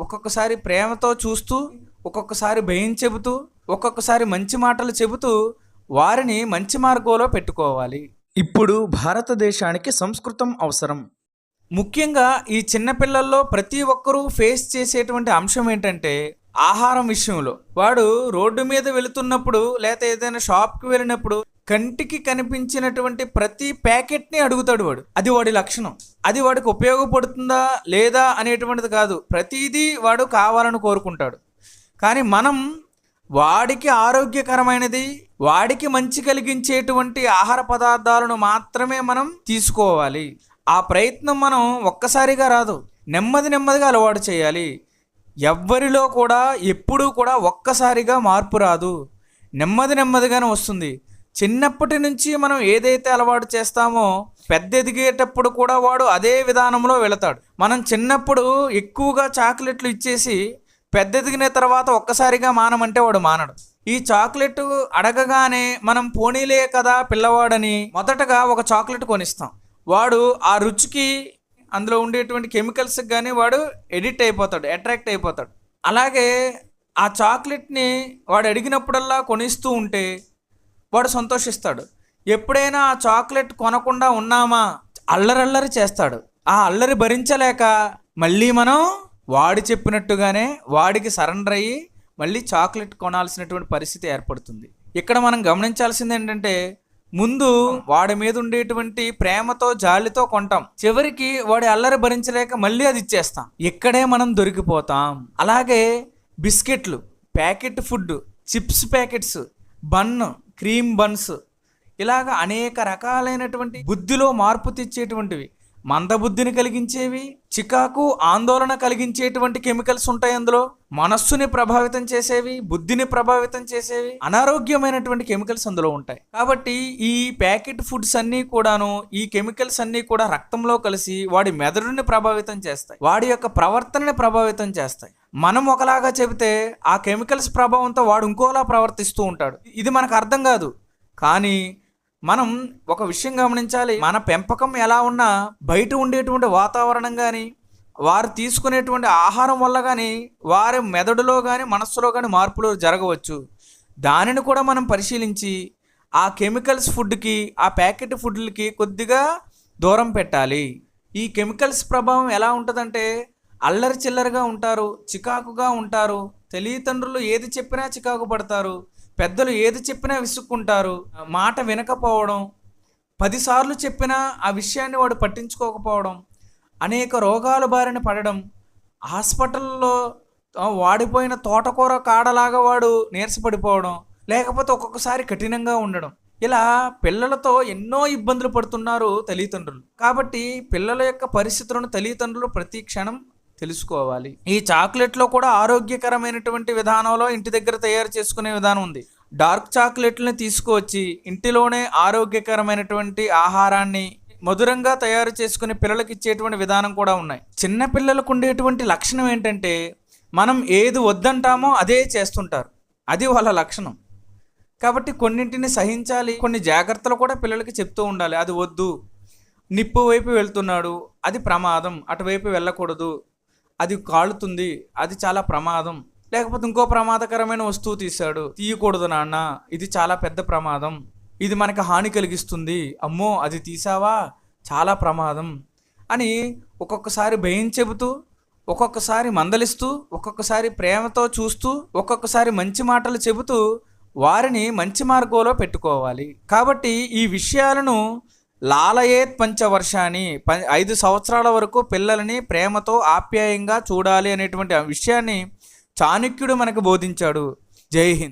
ఒక్కొక్కసారి ప్రేమతో చూస్తూ ఒక్కొక్కసారి భయం చెబుతూ ఒక్కొక్కసారి మంచి మాటలు చెబుతూ వారిని మంచి మార్గంలో పెట్టుకోవాలి. ఇప్పుడు భారతదేశానికి సంస్కృతం అవసరం. ముఖ్యంగా ఈ చిన్నపిల్లల్లో ప్రతి ఒక్కరూ ఫేస్ చేసేటువంటి అంశం ఏంటంటే ఆహారం విషయంలో. వాడు రోడ్డు మీద వెళుతున్నప్పుడు లేకపోతే ఏదైనా షాప్కి వెళ్ళినప్పుడు కంటికి కనిపించినటువంటి ప్రతి ప్యాకెట్ని అడుగుతాడు వాడు. అది వాడి లక్షణం. అది వాడికి ఉపయోగపడుతుందా లేదా అనేటువంటిది కాదు. ప్రతిదీ వాడు కావాలని కోరుకుంటాడు. కానీ మనం వాడికి ఆరోగ్యకరమైనది వాడికి మంచి కలిగించేటువంటి ఆహార పదార్థాలను మాత్రమే మనం తీసుకోవాలి. ఆ ప్రయత్నం మనం ఒక్కసారిగా రాదు. నెమ్మది నెమ్మదిగా అలవాటు చేయాలి. ఎవ్వరిలో కూడా ఎప్పుడూ కూడా ఒక్కసారిగా మార్పు రాదు. నెమ్మది నెమ్మదిగానే వస్తుంది. చిన్నప్పటి నుంచి మనం ఏదైతే అలవాటు చేస్తామో పెద్ద ఎదిగేటప్పుడు కూడా వాడు అదే విధానంలో వెళతాడు. మనం చిన్నప్పుడు ఎక్కువగా చాక్లెట్లు ఇచ్చేసి పెద్ద ఎదిగిన తర్వాత ఒక్కసారిగా మానమంటే వాడు మానడు. ఈ చాక్లెట్ అడగగానే మనం పోనీలే కదా పిల్లవాడని మొదటగా ఒక చాక్లెట్ కొనిస్తాం. వాడు ఆ రుచికి అందులో ఉండేటువంటి కెమికల్స్కి కానీ వాడు ఎడిట్ అయిపోతాడు అట్రాక్ట్ అయిపోతాడు. అలాగే ఆ చాక్లెట్ని వాడు అడిగినప్పుడల్లా కొనిస్తూ ఉంటే వాడు సంతోషిస్తాడు. ఎప్పుడైనా ఆ చాక్లెట్ కొనకుండా ఉన్నామా? అల్లరల్లరి చేస్తాడు. ఆ అల్లరి భరించలేక మళ్ళీ మనం వాడి చెప్పినట్టుగానే వాడికి సరెండర్ అయ్యి మళ్ళీ చాక్లెట్ కొనాల్సినటువంటి పరిస్థితి ఏర్పడుతుంది. ఇక్కడ మనం గమనించాల్సింది ఏంటంటే ముందు వాడి మీద ఉండేటువంటి ప్రేమతో జాలితో కొంటాం. చివరికి వాడి అల్లరి భరించలేక మళ్ళీ అది ఇచ్చేస్తాం. ఇక్కడే మనం దొరికిపోతాం. అలాగే బిస్కెట్లు packet food chips packets bun cream buns. ఇలాగ అనేక రకాలైనటువంటి బుద్ధిలో మార్పు తెచ్చేటువంటివి. మందబుద్ధిని కలిగించేవి చికాకు ఆందోళన కలిగించేటువంటి కెమికల్స్ ఉంటాయి అందులో. మనస్సుని ప్రభావితం చేసేవి బుద్ధిని ప్రభావితం చేసేవి అనారోగ్యమైనటువంటి కెమికల్స్ అందులో ఉంటాయి. కాబట్టి ఈ ప్యాకెట్ ఫుడ్స్ అన్నీ కూడాను ఈ కెమికల్స్ అన్నీ కూడా రక్తంలో కలిసి వాడి మెదడుని ప్రభావితం చేస్తాయి. వాడి యొక్క ప్రవర్తనని ప్రభావితం చేస్తాయి. మనం ఒకలాగా చెబితే ఆ కెమికల్స్ ప్రభావంతో వాడు ఇంకోలా ప్రవర్తిస్తూ ఉంటాడు. ఇది మనకు అర్థం కాదు. కానీ మనం ఒక విషయం గమనించాలి. మన పెంపకం ఎలా ఉన్నా బయట ఉండేటువంటి వాతావరణం కానీ వారు తీసుకునేటువంటి ఆహారం వల్ల కానీ వారి మెదడులో కానీ మనస్సులో కానీ మార్పులు జరగవచ్చు. దానిని కూడా మనం పరిశీలించి ఆ కెమికల్స్ ఫుడ్కి ఆ ప్యాకెట్ ఫుడ్లకి కొద్దిగా దూరం పెట్టాలి. ఈ కెమికల్స్ ప్రభావం ఎలా ఉంటుందంటే అల్లరి చిల్లరగా ఉంటారు చికాకుగా ఉంటారు తల్లిదండ్రులు ఏది చెప్పినా చికాకు పడతారు పెద్దలు ఏది చెప్పినా విసుక్కుంటారు మాట వినకపోవడం పదిసార్లు చెప్పినా ఆ విషయాన్ని వాడు పట్టించుకోకపోవడం అనేక రోగాల బారిన పడడం హాస్పిటల్లో వాడిపోయిన తోటకూర కాడలాగా వాడు నీరసపడిపోవడం లేకపోతే ఒక్కొక్కసారి కఠినంగా ఉండడం. ఇలా పిల్లలతో ఎన్నో ఇబ్బందులు పడుతున్నారు తల్లిదండ్రులు కాబట్టి పిల్లల యొక్క పరిస్థితులను తల్లిదండ్రులు ప్రతి క్షణం తెలుసుకోవాలి. ఈ చాక్లెట్లో కూడా ఆరోగ్యకరమైనటువంటి విధానంలో ఇంటి దగ్గర తయారు చేసుకునే విధానం ఉంది. డార్క్ చాక్లెట్లను తీసుకువచ్చి ఇంటిలోనే ఆరోగ్యకరమైనటువంటి ఆహారాన్ని మధురంగా తయారు చేసుకుని పిల్లలకి ఇచ్చేటువంటి విధానం కూడా ఉన్నాయి. చిన్న పిల్లలకు ఉండేటువంటి లక్షణం ఏంటంటే మనం ఏది వద్దంటామో అదే చేస్తుంటారు. అది వాళ్ళ లక్షణం. కాబట్టి కొన్నింటిని సహించాలి. కొన్ని జాగ్రత్తలు కూడా పిల్లలకి చెప్తూ ఉండాలి. అది వద్దు. నిప్పు వైపు వెళ్తున్నాడు. అది ప్రమాదం. అటువైపు వెళ్ళకూడదు. అది కాలుతుంది అది చాలా ప్రమాదం. లేకపోతే ఇంకో ప్రమాదకరమైన వస్తువు తీశాడు. తీయకూడదు నాన్న ఇది చాలా పెద్ద ప్రమాదం. ఇది మనకు హాని కలిగిస్తుంది. అమ్మో అది తీసావా చాలా ప్రమాదం అని ఒక్కొక్కసారి భయం చెబుతూ ఒక్కొక్కసారి మందలిస్తూ ఒక్కొక్కసారి ప్రేమతో చూస్తూ ఒక్కొక్కసారి మంచి మాటలు చెబుతూ వారిని మంచి మార్గంలో పెట్టుకోవాలి. కాబట్టి ఈ విషయాలను లాలయేత్ పంచవర్షాన్ని ప ఐదు సంవత్సరాల వరకు పిల్లలని ప్రేమతో ఆప్యాయంగా చూడాలి అనేటువంటి విషయాన్ని చాణక్యుడు మనకు బోధించాడు. జై హింద్.